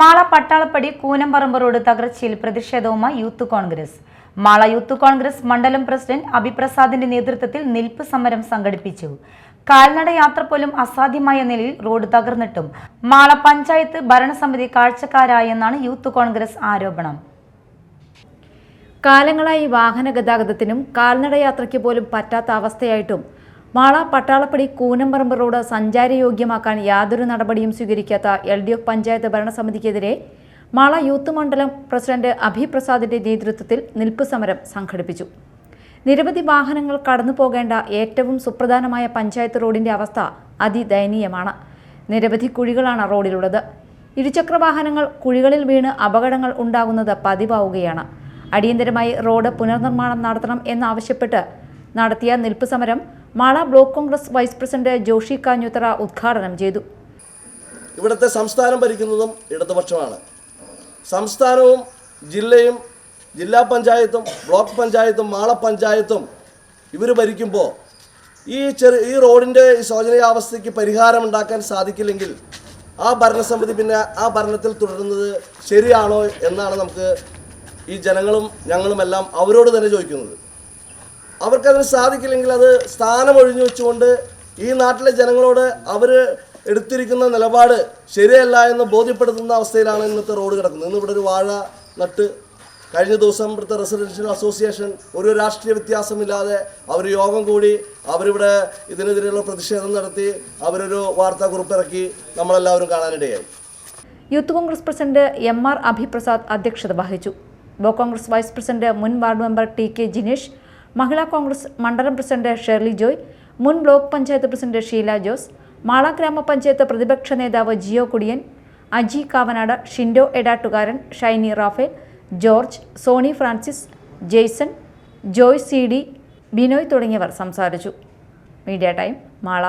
Mala പട്ടാളപ്പടി കൂനമ്പറമ്പ് road തകർച്ചയിൽ പ്രതിഷേധവുമായി youth Congress. Mala youth Congress മണ്ഡലം പ്രസിഡന്റ് അഭിപ്രസാദിന്റെ നേതൃത്വത്തിൽ നിൽപ്പ് സമരം സംഘടിപ്പിച്ചു. കാൽനട യാത്ര പോലും അസാധ്യമായ നിലയിൽ റോഡ് തകർന്നിട്ടും മാള പഞ്ചായത്ത് ഭരണസമിതി കാഴ്ചക്കാരായെന്നാണ് യൂത്ത് കോൺഗ്രസ് ആരോപണം. കാലങ്ങളായി വാഹന ഗതാഗതത്തിനും കാൽനടയാത്രയ്ക്ക് പോലും പറ്റാത്ത അവസ്ഥയായിട്ടും മാള പട്ടാളപ്പടി കൂനമ്പറമ്പ് റോഡ് സഞ്ചാരയോഗ്യമാക്കാൻ യാതൊരു നടപടിയും സ്വീകരിക്കാത്ത എൽ ഡി എഫ് പഞ്ചായത്ത് ഭരണസമിതിക്കെതിരെ മാള യൂത്ത് മണ്ഡലം പ്രസിഡന്റ് അഭിപ്രസാദിന്റെ നേതൃത്വത്തിൽ നിൽപ്പ് സമരം സംഘടിപ്പിച്ചു. നിരവധി വാഹനങ്ങൾ കടന്നു പോകേണ്ട ഏറ്റവും സുപ്രധാനമായ പഞ്ചായത്ത് റോഡിന്റെ അവസ്ഥ അതിദയനീയമാണ്. നിരവധി കുഴികളാണ് റോഡിലുള്ളത്. ഇരുചക്ര വാഹനങ്ങൾ കുഴികളിൽ വീണ് അപകടങ്ങൾ ഉണ്ടാകുന്നത് പതിവാവുകയാണ്. അടിയന്തരമായി റോഡ് പുനർനിർമ്മാണം നടത്തണം എന്നാവശ്യപ്പെട്ട് നടത്തിയ നിൽപ്പ് സമരം Mala block Congress vice president Joshy Kanjuthara ഉദ്ഘാടനം ചെയ്തു. ഇവിടുത്തെ സംസ്ഥാനം ഭരിക്കുന്നതും ഇടതുപക്ഷമാണ്. സംസ്ഥാനവും ജില്ലയും ജില്ലാ പഞ്ചായത്തും ബ്ലോക്ക് പഞ്ചായത്തും മാള പഞ്ചായത്തും ഇവർ ഭരിക്കുമ്പോൾ ഈ ചെറു ഈ റോഡിന്റെ ഈ ശോചനീയാവസ്ഥയ്ക്ക് പരിഹാരം ഉണ്ടാക്കാൻ സാധിക്കില്ലെങ്കിൽ ആ ഭരണസമിതി പിന്നെ ആ ഭരണത്തിൽ തുടരുന്നത് ശരിയാണോ എന്നാണ് നമുക്ക് ഈ ജനങ്ങളും ഞങ്ങളുമെല്ലാം അവരോട് തന്നെ ചോദിക്കുന്നത്. അവർക്കതിന് സാധിക്കില്ലെങ്കിൽ അത് സ്ഥാനം ഒഴിഞ്ഞു വെച്ചുകൊണ്ട് ഈ നാട്ടിലെ ജനങ്ങളോട് അവർ എടുത്തിരിക്കുന്ന നിലപാട് ശരിയല്ല എന്ന് ബോധ്യപ്പെടുത്തുന്ന അവസ്ഥയിലാണ് ഇന്നത്തെ റോഡ് കിടക്കുന്നത്. ഇന്ന് ഇവിടെ ഒരു വാഴ നട്ട് കഴിഞ്ഞ ദിവസം ഇവിടുത്തെ റെസിഡൻഷ്യൽ അസോസിയേഷൻ ഒരു രാഷ്ട്രീയ വ്യത്യാസമില്ലാതെ അവർ യോഗം കൂടി അവരിവിടെ ഇതിനെതിരെയുള്ള പ്രതിഷേധം നടത്തി അവരൊരു വാർത്താക്കുറിപ്പ് ഇറക്കി നമ്മളെല്ലാവരും കാണാനിടയായി. Youth Congress president M R Abhiprasad അധ്യക്ഷത വഹിച്ചു. ബ്ലോക്ക് കോൺഗ്രസ് വൈസ് പ്രസിഡന്റ് മുൻ ward member T K Jinesh Mahila Congress മണ്ഡലം പ്രസിഡന്റ് ഷെർലി ജോയ് മുൻ ബ്ലോക്ക് പഞ്ചായത്ത് പ്രസിഡന്റ് ഷീല ജോസ് മാള ഗ്രാമപഞ്ചായത്ത് പ്രതിപക്ഷ നേതാവ് Jio Kudiyan Aji Kavanad Shindo Edattukaran Shiny Raphael George Sony Francis Jaison Joy C D Binoy തുടങ്ങിയവർ സംസാരിച്ചു. Media time Mala.